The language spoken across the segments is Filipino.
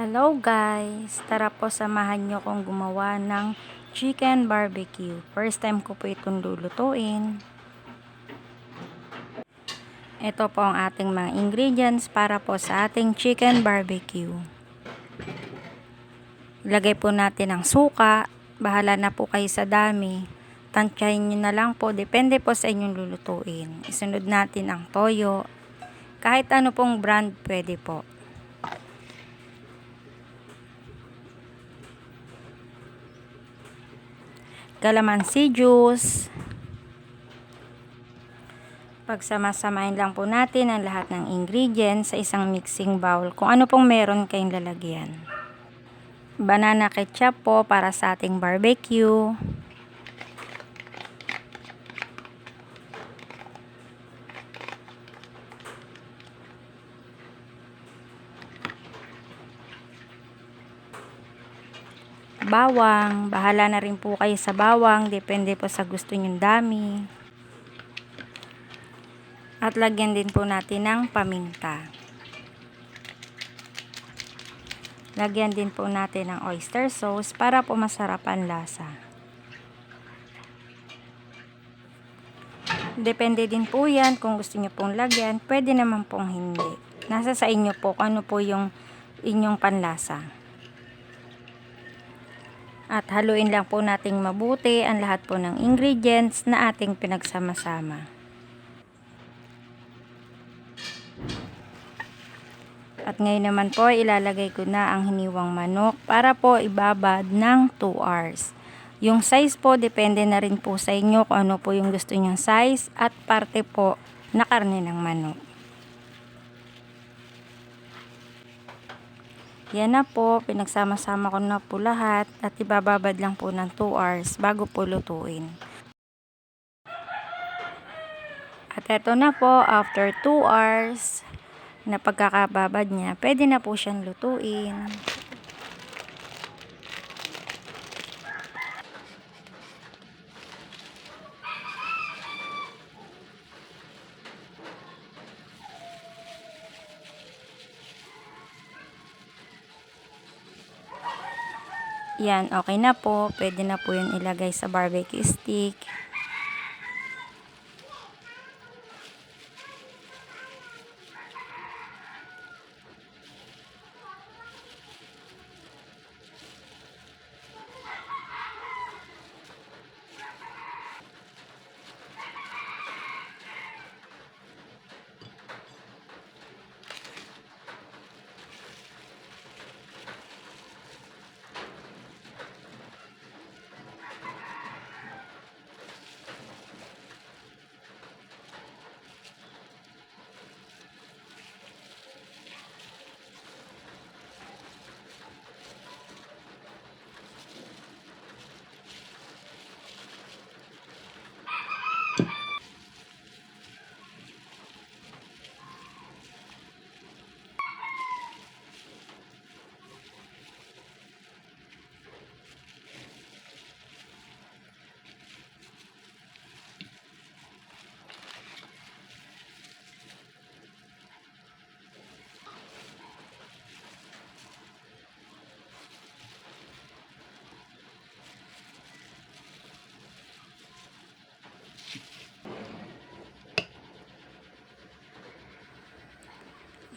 Hello guys! Tara po samahan nyo kong gumawa ng chicken barbecue. First time ko po itong lulutuin. Ito po ang ating mga ingredients para po sa ating chicken barbecue. Ilagay po natin ang suka. Bahala na po kayo sa dami. Tansyahin nyo na lang po. Depende po sa inyong lulutuin. Isunod natin ang toyo. Kahit ano pong brand pwede po. Calamansi juice. Pagsamasamahin lang po natin ang lahat ng ingredients sa isang mixing bowl kung ano pong meron kayong lalagyan. Banana ketchup po para sa ating barbecue. Bawang, bahala na rin po kayo sa bawang, depende po sa gusto nyong dami. At lagyan din po natin ng paminta. Lagyan din po natin ng oyster sauce para po masarap ang lasa. Depende din po yan kung gusto nyo pong lagyan, pwede naman pong hindi. Nasa sa inyo po kung ano po yung inyong panlasa. At haluin lang po nating mabuti ang lahat po ng ingredients na ating pinagsama-sama. At ngayon naman po, ilalagay ko na ang hiniwang manok para po ibabad ng 2 hours. Yung size po, depende na rin po sa inyo kung ano po yung gusto nyong size at parte po na karne ng manok. Yan na po, pinagsama-sama ko na po lahat at ibababad lang po ng 2 hours bago po lutuin. At eto na po, after 2 hours na pagkakababad niya, pwede na po siyang lutuin. Yan, okay na po. Pwede na po yan ilagay sa barbecue stick.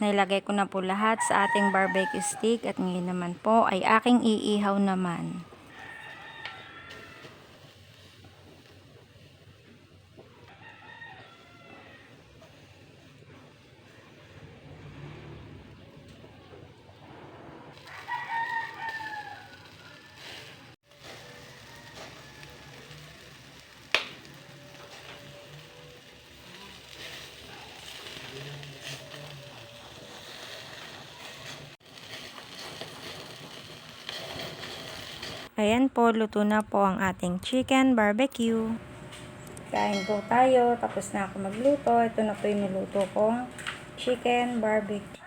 Nailagay ko na po lahat sa ating barbecue stick at ngayon naman po ay aking iihaw naman. Ayan po, luto na po ang ating chicken barbecue. Kain po tayo, tapos na ako magluto. Ito na po yung niluto kong chicken barbecue.